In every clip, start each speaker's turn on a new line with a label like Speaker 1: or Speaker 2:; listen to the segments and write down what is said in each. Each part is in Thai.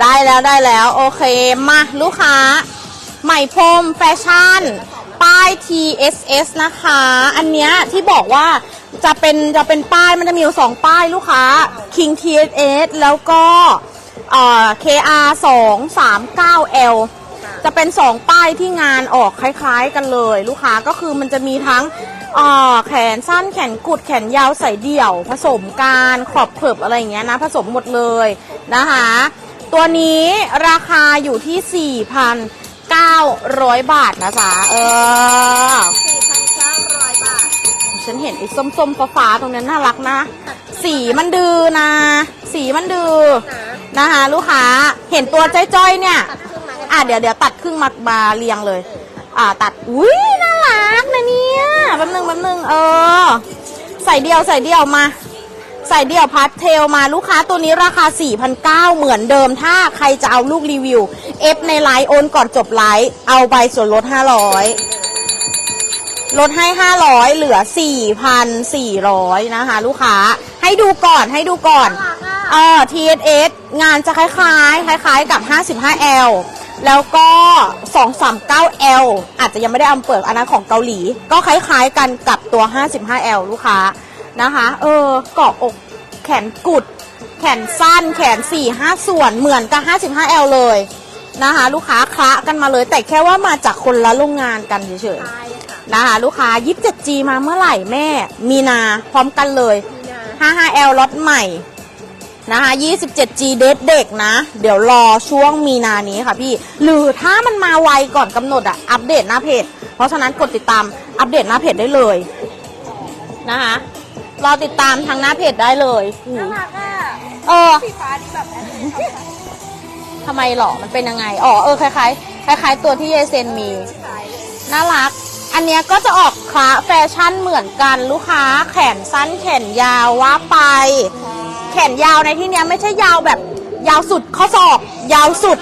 Speaker 1: ได้แล้วได้แล้ว โอเค มา ลูกค้า ใหม่พรมแฟชั่น ป้าย TSS นะคะ อันเนี้ยที่บอกว่าจะเป็นจะเป็นป้ายมันจะมีอยู่สองป้ายลูกค้า King TSS แล้วก็เอ่อ KR 2 3 9 L จะเป็นสองป้ายที่งานออกคล้ายๆกันเลย ลูกค้าก็คือมันจะมีทั้งออแขนสั้นแขนกุดแขนยาวใส่เดี่ยว ผสมการขอบเผิบอะไรอย่างเงี้ยนะ ผสมหมดเลยนะคะ ตัวนี้ราคาอยู่ที่ 4,900 บาทนะจ๊ะเออ
Speaker 2: 4,900 บาท
Speaker 1: ฉันเห็นไอ้ส้มๆฟ้าๆตรงนั้นน่ารักนะ สีมันดือนะ สีมันดือ
Speaker 2: นะ
Speaker 1: นะคะลูกค้า เห็นตัวจ้อยๆเนี่ย
Speaker 2: ตัดเครื่องมากัน
Speaker 1: อะเดี๋ยวเดี๋ยวตัดครึ่งมามาเรียงเลย อ่าตัด อุ้ยน่ารักนะเนี่ยแป๊บนึงแป๊บนึงเออ ใส่เดียวใส่เดียวมา ใส่เดี่ยวพาสเทลมาลูกค้าตัวนี้ราคา 4,900 เหมือนเดิม ถ้าใครจะเอาลูกรีวิว เอฟในไลน์โอนก่อนจบไลฟ์เอาใบส่วนลด 500 ลดให้ 500 เหลือ 4,400 นะคะ ลูกค้า ให้ดูก่อนให้ดูก่อนเออ TSS งานจะคล้ายๆ คล้ายๆ กับ 55L แล้วก็ 239L อาจจะยังไม่ได้เอาเปิดอันนั้นของเกาหลี ก็คล้ายๆกันกับตัว 55L ลูกค้า นะคะ เออเกาะอกแขนกุด แขนสั้น แขน4 5ส่วนเหมือนกับ 55L เลยนะคะ ลูกค้าคละกันมาเลย แต่แค่ว่ามาจากคนละโรงงานกันเฉยๆ
Speaker 2: ใช่ค่ะ
Speaker 1: นะคะ ลูกค้า 27G มาเมื่อไหร่แม่ มีนาพร้อมกันเลย
Speaker 2: มีนา
Speaker 1: 55L ล็อตใหม่นะคะ 27G เดทเด็กนะ เดี๋ยวรอช่วงมีนานี้ค่ะพี่ หรือถ้ามันมาไวก่อนกำหนดอะอัปเดตหน้าเพจ เพราะฉะนั้นกดติดตามอัปเดตหน้าเพจได้เลยนะคะ รอติดตามทางหน้าเพจได้เลยอื
Speaker 2: น่ามรักอะ
Speaker 1: เออ
Speaker 2: สีฟ้านี่แบบแอนด์ชอบ
Speaker 1: ทำไมหรอมันเป็นยังไงอ๋อเออคล้ายๆคล้ายๆตัวที่เยเซนมี
Speaker 2: ใช่
Speaker 1: น่ารัก อันเนี้ยก็จะออกคลาแฟชั่นเหมือนกันลูกค้า แขนสั้นแขนยาวว่าไป แขนยาวในที่เนี้ยไม่ใช่ยาวแบบยาวสุดข้อศอก ยาวสุด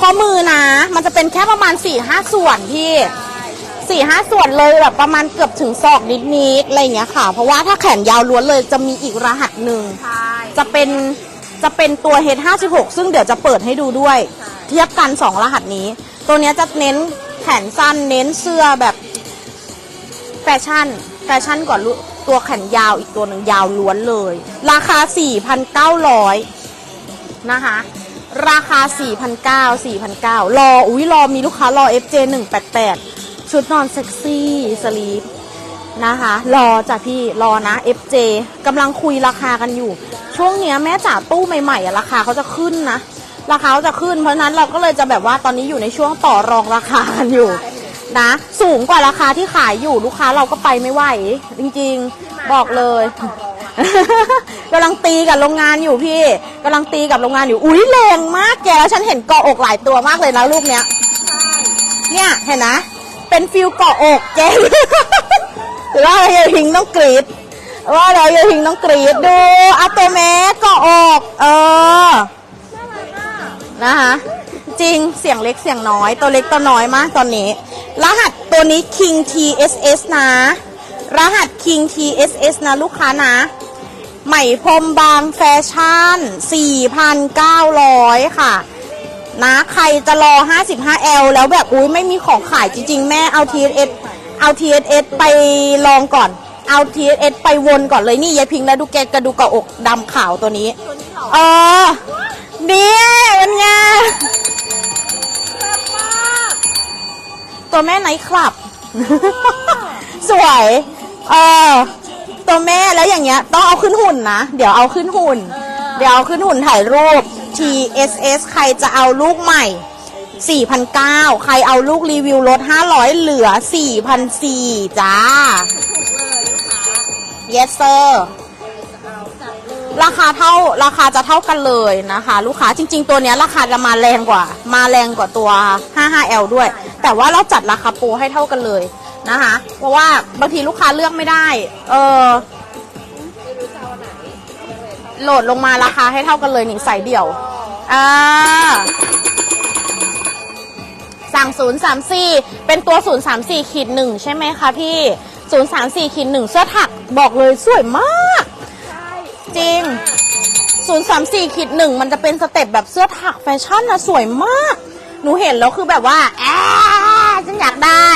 Speaker 1: ข้อมือนะ มันจะเป็นแค่ประมาณ4ี่ห้าส่วนพี่ สี่ห้าส่วนเลยแบบประมาณเกือบถึงศอกนิดๆอะไรอย่างเงี้ยค่ะ เพราะว่าถ้าแขนยาวล้วนเลยจะมีอีกรหัสหนึ่ง
Speaker 2: ใช่
Speaker 1: จะเป็นจะเป็นตัว H56 ซึ่งเดี๋ยวจะเปิดให้ดูด้วยเทียบกัน 2 รหัสนี้ ตัวเนี้ยจะเน้นแขนสั้น เน้นเสื้อแบบแฟชั่น แฟชั่นกว่าลูตัวแขนยาวอีกตัวหนึ่งยาวล้วนเลย ราคา 4,900 นะคะ ราคา 4,900 4,900 รอ อุ้ยรอมีลูกค้ารอ FJ188 ชุดนอนเซ็กซี่สลีปนะคะ รอจ้ะพี่รอนะ FJ กำลังคุยราคากันอยู่ ช่วงเนี้ยแม่จ๋าตู้ใหม่ๆราคาเขาจะขึ้นนะ ราคาเขาจะขึ้น เพราะฉะนั้นเราก็เลยจะแบบว่าตอนนี้อยู่ในช่วงต่อรองราคากันอยู่นะ สูงกว่าราคาที่ขายอยู่ลูกค้าเราก็ไปไม่ไหว จริงๆบอกเลยกำลังตีกับโรงงานอยู่พี่กำลังตีกับโรงงานอยู่อุ้ยแรงมากแกแล้วฉันเห็นเกาะอกหลายตัวมากเลยนะรูปเนี้ยเนี่ยเห็นนะ เป็นฟิลเกาะอกแกหรือว่าเฮียพิงต้องกรีดว่าเราเฮียพิงต้องกรีดดูอัตโตเมสเกาะอกเออนะคะจริงเสียงเล็กเสียงน้อย ตัวเล็กตัวน้อยมากตอนนี้ รหัสตัวนี้ King TSS นะ รหัส King TSS นะลูกค้านะ ใหม่พรมบางแฟชั่น 4,900 ค่ะ นะ ใครจะรอ 55L แล้วแบบอุ้ยไม่มีของขายจริง ๆ แม่เอา TSS เอา TSS ไปลองก่อน เอา TSS ไปวนก่อนเลยนี่ยายพิงแล้วดูแกกระดูกกระอกดำขาวตัวนี้
Speaker 2: เอ
Speaker 1: ออนี่เป็นไงตัวแม่ไนท์คลับ สวย เออตัวแม่แล้วอย่างเงี้ย ต้องเอาขึ้นหุ่นนะ เดี๋ยวเอาขึ้นหุ่น เดี๋ยวเอาขึ้นหุ่นถ่ายรูป TSS ใครจะเอาลูกใหม่ 4,900 ใครเอาลูกรีวิวลด 500 เหลือ 4,400 จ้า yes sir ราคาเท่าราคาจะเท่ากันเลยนะคะ ลูกค้าจริง ๆ ตัวเนี้ยราคาจะมาแรงกว่า มาแรงกว่าตัว 55L ด้วย แต่ว่าเราจัดราคาโปรให้เท่ากันเลยนะคะ เพราะว่าบางทีลูกค้าเลือกไม่ได้ เออโหลดลงมาราคาให้เท่ากันเลยนี่ใส่เดี่ยว อ่าสั่ง 034 เป็นตัว 034ขีดหนึ่งใช่ไหมคะพี่ 034ขีดหนึ่งเสื้อถักบอกเลยสวยมาก
Speaker 2: ใช่
Speaker 1: จริงส034ขีดหนึ่งมันจะเป็นสเต็ปแบบเสื้อถักแฟชั่นนะสวยมาก หนูเห็นแล้วคือแบบว่าแอะฉันอยากได้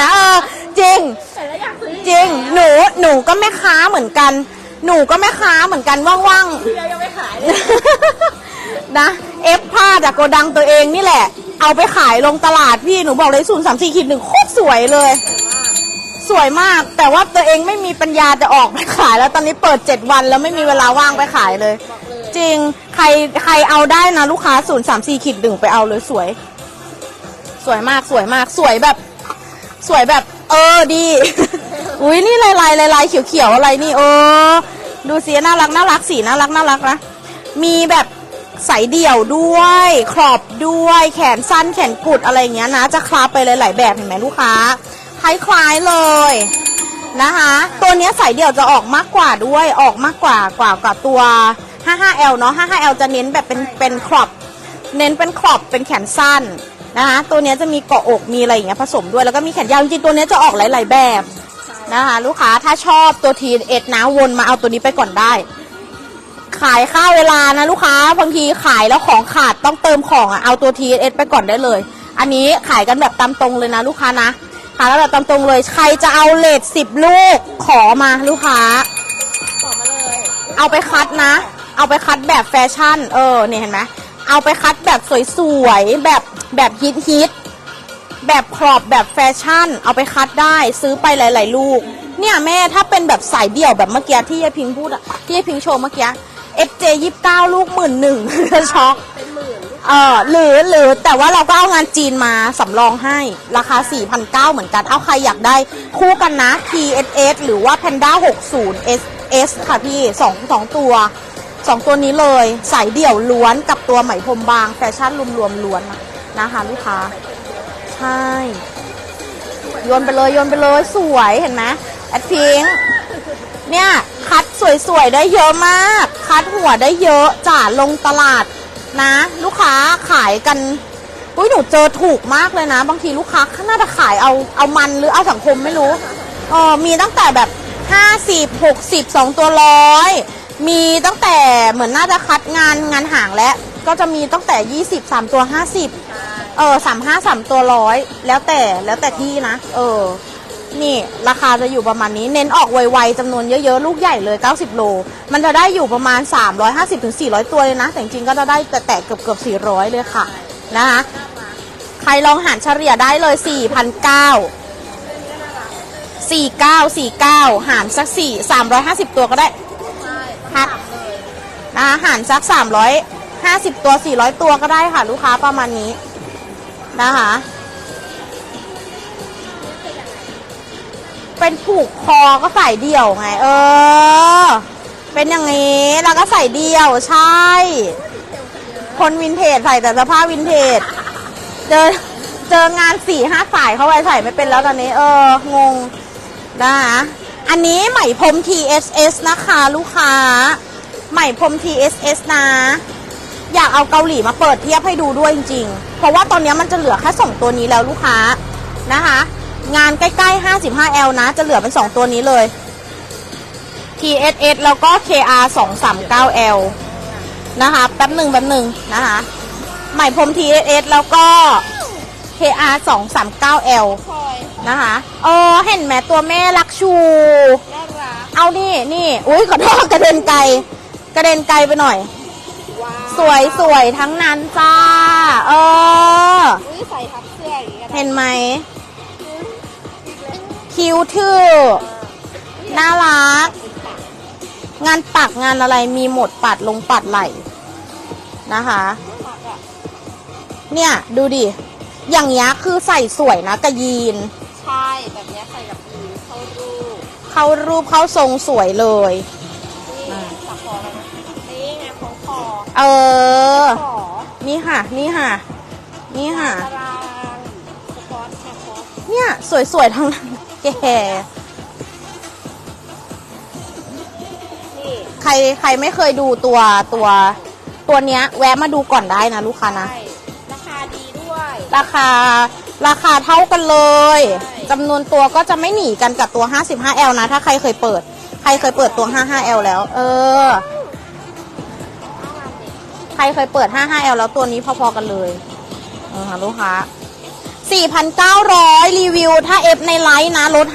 Speaker 1: นะเออจริง
Speaker 2: แต่แล้วอยากซื้อ
Speaker 1: จริง หนูหนูก็แม่ค้าเหมือนกัน หนูก็แม่ค้าเหมือนกันว่าง
Speaker 2: เดียวยังไม่ขายเลย
Speaker 1: ๆ นะเอฟผ้าจากโกดังตัวเองนี่แหละ เอาไปขายลงตลาดพี่หนูบอกเลยศูนย์สามสี่ขีดหนึ่งโคตรสวยเลย สวยมาก แต่ว่าตัวเองไม่มีปัญญาจะออกไปขายแล้วตอนนี้เปิดเจ็ดวันแล้วไม่มีเวลาว่างไปขายเลย จริงใครใครเอาได้นะลูกค้าศูนย์สามสี่ขีดหนึ่งไปเอาเลยสวย สวยมากสวยมากสวยแบบ สวยแบบ เออดี อุ้ยนี่ลายลายลายลายเขียวเขียวอะไรนี่เออดูสิน่ารักน่ารักสีน่ารักน่ารักนะมีแบบ ใสเดี่ยวด้วยขอบด้วย แขนสั้นแขนกุดอะไรอย่างเงี้ยนะ จะคลาไปหลายๆแบบเห็นไหมลูกค้า คล้ายๆเลยนะคะ ตัวเนี้ยสายเดี่ยวจะออกมากกว่าด้วย ออกมากกว่ากว่ากว่าตัว 55L เนาะ 55L จะเน้นแบบเป็นเป็นครอบ เน้นเป็นขอบเป็นแขนสั้นนะคะ ตัวเนี้ยจะมีเกาะอกมีอะไรอย่างเงี้ยผสมด้วย แล้วก็มีแขนยาวจริงๆตัวเนี้ยจะออกหลาย ๆแบบนะคะ ลูกค้าถ้าชอบตัวทีเอ็ดนะวนมาเอาตัวนี้ไปก่อนได้ ขายค่าเวลานะลูกค้าบางทีขายแล้วของขาดต้องเติมของอะเอาตัวทีเอสไปก่อนได้เลย อันนี้ขายกันแบบตามตรงเลยนะลูกค้านะขายแล้วแบบตามตรงเลย ใครจะเอาเลทสิบลูกขอมาลูกค้า
Speaker 2: บอมาเลย
Speaker 1: เอาไปคัดนะ เอาไปคัดแบบแฟชั่น เออเนี่ยเห็นไหมเอาไปคัดแบบสวยๆแบบแบบฮิตฮิตแบบครอบแบบแฟชั่น เอาไปคัดได้ซื้อไปหลาย ๆ ลูก เนี่ยแม่ถ้าเป็นแบบสายเดี่ยวแบบเมื่อกี้ที่ยายพิงพูดอะที่ยายพิงโชว์เมื่อกี้ FJ ยี่สิบเก้าลูกหมื่นหนึ่งช็อก
Speaker 2: เป็นหมื่น
Speaker 1: เออหรือหรือแต่ว่าเราก็เอางานจีนมาสำรองให้ราคา 4,900 เหมือนกัน เอาใครอยากได้คู่กันนะ TSS หรือว่า Panda 60 SS ค่ะพี่สองสองตัวสองตัวนี้เลยสายเดี่ยวล้วนกับตัวไหมพรมบาง แฟชั่นรวมๆล้วนนะนะคะลูกค้า ใช่ โยนไปเลยโยนไปเลยสวยเห็นไหมแอดพิง เนี่ยคัดสวยๆได้เยอะมาก คัดหัวได้เยอะจ่าลงตลาดนะ ลูกค้าขายกันอุ้ยหนูเจอถูกมากเลยนะ บางทีลูกค้าน่าจะขายเอาเอามันหรือเอาสังคมไม่รู้เออมีตั้งแต่แบบ50 60 2ตัวร้อยมีตั้งแต่เหมือนน่าจะคัดงานงานห่างแล้วก็จะมีตั้งแต่20 3ตัว50เออสามห้าสามตัวร้อยแล้วแต่แล้วแต่ที่นะ เออ นี่ราคาจะอยู่ประมาณนี้ เน้นออกไวๆจำนวนเยอะๆ ลูกใหญ่เลย 90 โล มันจะได้อยู่ประมาณ 350ถึง400 ตัวเลยนะ แต่จริงๆ ก็จะได้แต่แต่เกือบเกือบๆ400 เลยค่ะนะคะใครลองหารเฉลี่ยได้เลย4,900 49 49 หารสัก 4 350 ตัวก็ได้
Speaker 2: ใช่
Speaker 1: คัดนะคะหารสัก 350 ตัว 400 ตัวก็ได้ค่ะ ลูกค้าประมาณนี้นะคะ เป็นผูกคอก็ใส่เดี่ยวไง เออ เป็นอย่างนี้แล้วก็ใส่เดี่ยวใช่ คนวินเทจใส่แต่เสื้อผ้าวินเทจเจอเจองานสี่ห้าสายเข้าไปใส่ไม่เป็นแล้วตอนนี้ เอองงนะคะอันนี้ไหมพรม TSS นะคะลูกค้าไหมพรม TSS นะ อยากเอาเกาหลีมาเปิดเทียบให้ดูด้วยจริง ๆ เพราะว่าตอนนี้มันจะเหลือแค่สองตัวนี้แล้วลูกค้านะคะ งานใกล้ๆ 55L นะ จะเหลือเป็น 2 ตัวนี้เลย TSS แล้วก็ KR 239L นะคะ แป๊บหนึ่งแป๊บหนึ่งนะคะ ใหม่พรม TSS แล้วก็ KR 239L
Speaker 2: คอย
Speaker 1: นะคะเออเห็นไหมตัวแม่รักชู
Speaker 2: น่ารัก
Speaker 1: เอานี่นี่อุ้ยขอโทษกระเด็นไกล กระเด็นไกลไปหน่อย
Speaker 2: ว้าว
Speaker 1: สวยสวยทั้งนั้นจ้า เออ
Speaker 2: อุ้ยใส่ทับเสื้ออย่างนี้กัน
Speaker 1: เห็นไหม คิ้วทื่อน่ารัก งานปักงานอะไรมีหมดปัดลงปัดไหลนะคะ
Speaker 2: ปักอะ
Speaker 1: เนี่ยดูดิ อย่างเงี้ยคือใส่สวยนะกระยีน
Speaker 2: ใช่ แบบเนี้ยใส่กับยีนเข้ารูป
Speaker 1: เข้ารูปเข้าทรงสวยเลย
Speaker 2: นี่ไงสักคอแล้วนะนี่ไงของคอ
Speaker 1: เออ
Speaker 2: ขอ
Speaker 1: นี่ค่ะ นี่ค่ะ นี่ค่ะ
Speaker 2: ตารางสปอร์ตแคร์คอร์ส
Speaker 1: เนี่ย สวยๆทั้งนั้น แก
Speaker 2: นี่
Speaker 1: ใครใครไม่เคยดูตัวตัวตัวเนี้ย แวะมาดูก่อนได้นะลูกค้านะ
Speaker 2: ใช่ราคาดีด้วย
Speaker 1: ราคาราคาเท่ากันเลย
Speaker 2: ใช่
Speaker 1: จำนวนตัวก็จะไม่หนีกันกับตัว 55L นะ ถ้าใครเคยเปิด ใครเคยเปิดตัว 55L แล้ว เออรเคยเปิด 55L แล้วตัวนี้พอๆกันเลยเออค่ะลูกค้า 4,900 รีวิว ถ้า F ในไลน์นะลด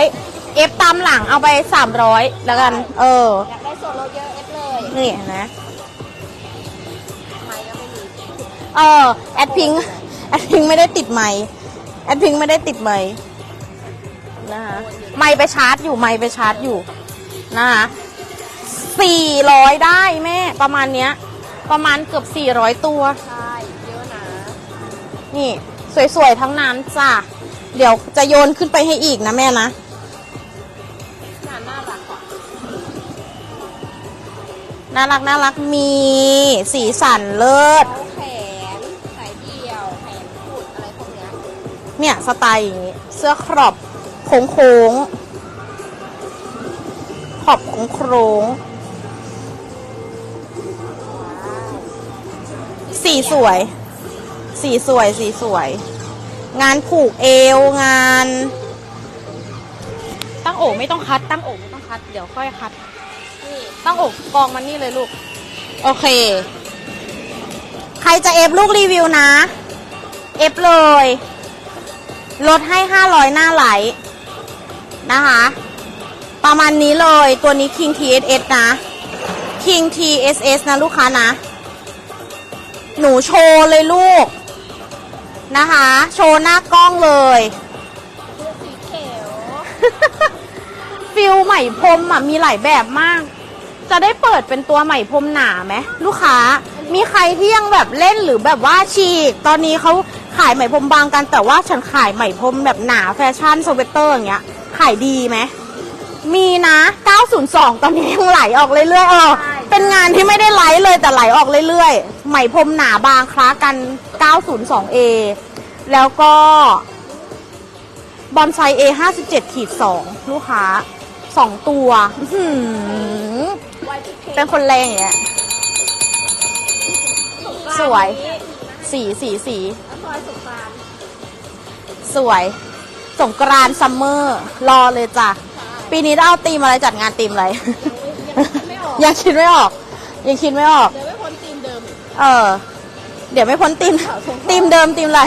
Speaker 1: 500 F ตามหลังเอาไป 300 แล้วกัน เออ
Speaker 2: อยากได้ส่วนลดเยอะเอฟเลย
Speaker 1: นี่เห็นะ
Speaker 2: ไม่ก็ไม่มี
Speaker 1: เออ แอดพิงแอดพิงไม่ได้ติดไมค์แอดพิงไม่ได้ติดไมค์นะคะไมค์ไปชาร์จอยู่ไมค์ไปชาร์จอยู่นะคะสี่ร้อยได้แม่ ประมาณเนี้ย ประมาณเกือบสี่ร้อยตัว
Speaker 2: ใช่ เยอะนะ
Speaker 1: นี่ สวยๆทั้งนั้นจ้ะ เดี๋ยวจะโยนขึ้นไปให้อีกนะแม่นะ
Speaker 2: น่ารักกว่า
Speaker 1: น่ารักน่ารักมีสีสันเลิศ
Speaker 2: แขนสายเดี่ยว แขนกุดอะไรพวกเนี้ย
Speaker 1: เนี่ยสไตล์อย่างนี้ เสื้อครอบโค้งโค้งๆขอบโค้งโค้งๆสีสวย สีสวยสีสวย งานผูกเอวงาน ตั้งโอกไม่ต้องคัด ตั้งโอกไม่ต้องคัด เดี๋ยวค่อยคัด
Speaker 2: นี่
Speaker 1: ตั้งอกกองมันนี่เลยลูก โอเค ใครจะเอฟลูกรีวิวนะ เอฟเลย ลดให้500หน้าไหลท์นะคะ ประมาณนี้เลย ตัวนี้ King TSS นะ King TSS นะลูกค้านะ หนูโชว์เลยลูก นะคะ โชว์หน้ากล้องเลย
Speaker 2: สีเขียว
Speaker 1: ฟิลไหมพรมอะมีหลายแบบมาก จะได้เปิดเป็นตัวไหมพรมหนาไหมลูกค้า มีใครที่ยังแบบเล่นหรือแบบว่าฉีก ตอนนี้เขาขายไหมพรมบางกันแต่ว่าฉันขายไหมพรมแบบหนาแฟชั่นสเวตเตอร์อย่างเงี้ย ขายดีไหม มีนะ 902 ตอนนี้ยังไหลออกเรื่อยๆเออเป็นงานที่ไม่ได้ไลฟ์เลยแต่ไหลออกเรื่อยๆ ไหมพรมหนาบางคล้ากัน 902A แล้วก็ บอนไซเอห้าสิบเจ็ดขีดสองลูกค้าสองตัว
Speaker 2: เป็
Speaker 1: นคนแรงอย่างเงี้ยสวย สีสีสี
Speaker 2: ส
Speaker 1: วย สงกรานต์ซัมเมอร์ รอเลยจ้ะ ปีนี้ได้เอาตีมอะไรจัดงานตีมอะไร
Speaker 2: ยังคิดไม่ออก
Speaker 1: ยังคิดไม่ออก
Speaker 2: เดิมอีก
Speaker 1: เออ เดี๋ยวไม่พ้นตีมตีมเดิมตีมอะไร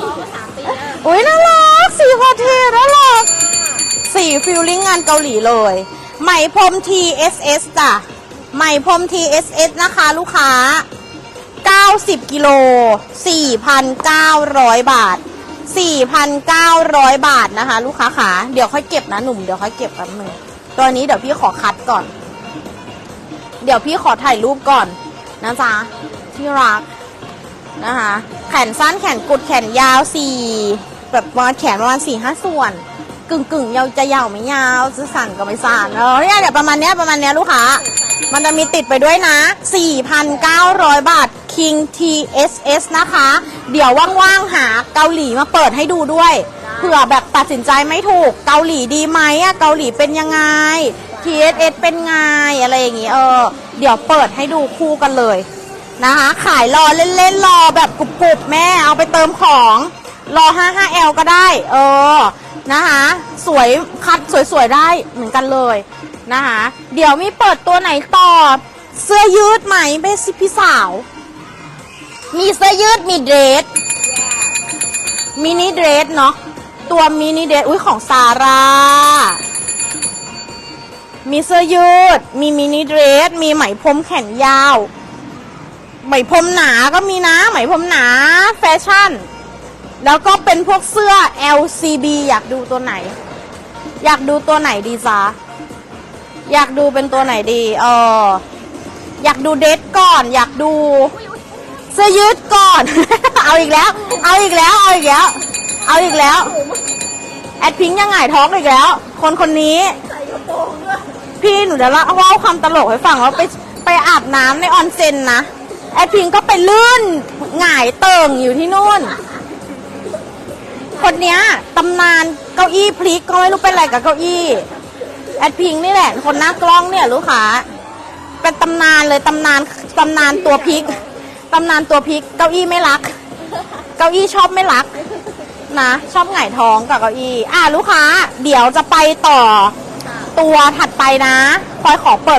Speaker 2: ซ้อมมาสามปีแล้ว
Speaker 1: อุ้ยน่ารักสีพอเทน่ารักสีฟิลลิ่งงานเกาหลีเลย ไหมพรม TSS จ้ะไหมพรม TSS นะคะลูกค้า 90กิโล4,900 บาท 4,900 บาทนะคะ ลูกค้าขาเดี๋ยวค่อยเก็บนะหนุ่มเดี๋ยวค่อยเก็บแป๊บนึงตัวนี้เดี๋ยวพี่ขอคัดก่อน เดี๋ยวพี่ขอถ่ายรูปก่อนนะจ๊ะ ที่รักนะคะ แขนสั้นแขนกุดแขนยาวสี่แบบประมาณแขนประมาณสี่ห้าส่วน กึ่งกึ่งยาวจะยาวไม่ยาวจะสั่นก็ไม่สั่นเออเนี่ยเดี๋ยวประมาณเนี้ยประมาณเนี้ยลูกค้ามันจะมีติดไปด้วยนะ 4,900 บาท King TSS นะคะ เดี๋ยวว่างๆ หาเกาหลีมาเปิดให้ดูด้วย เผื่อแบบตัดสินใจไม่ถูก เกาหลีดีไหมอะเกาหลีเป็นยังไง TSS เป็นไง อะไรอย่างงี้ เออ เดี๋ยวเปิดให้ดูคู่กันเลย นะคะ ขายรอเล่นๆรอแบบกรุบๆแม่เอาไปเติมของรอ 55L ก็ได้ เออ นะคะ สวยคัดสวยๆ ได้เหมือนกันเลยนะคะ เดี๋ยวมีเปิดตัวไหนต่อ เสื้อยืดไหมเบสิพี่สาว มีเสื้อยืดมีเดรสมินิเดรสเนาะ ตัวมินิเดรสอุ้ยของซาร่า มีเสื้อยืด มีมินิเดรส มีไหมพรมแขนยาว ไหมพรมหนาก็มีนะ ไหมพรมหนาแฟชั่น แล้วก็เป็นพวกเสื้อ LCB อยากดูตัวไหน อยากดูตัวไหนดีจ๊ะอยากดูเป็นตัวไหนดีเอออยากดูเดทก่อน อยากดู เสื้อยืดก่อน เอาอีกแล้ว เอาอีกแล้ว เอาอีกแล้ว เอาอีกแล้ว แอดพิงค์ยังไงท้องอีกแล้ว คนคนนี้ พี่หนูจะเล่าเล่าความตลกให้ฟังว่าไปไปอาบน้ำในออนเซ็นนะ แอดพิงก็ไปลื่นหงายเติ่งอยู่ที่นู่น คนเนี้ยตำนานเก้าอี้พลิกก็ไม่รู้เป็นอะไรกับเก้าอี้แอดพิงนี่แหละ คนหน้ากล้องเนี่ยลูกค้าเป็นตำนานเลยตำนานตำนานตัวพลิกตำนานตัวพลิกเก้าอี้ไม่รัก เก้าอี้ชอบไม่รักนะชอบหงายท้องกับเก้าอี้อะลูกค้า เดี๋ยวจะไปต่อตัวถัดไปนะพลอยขอเปิด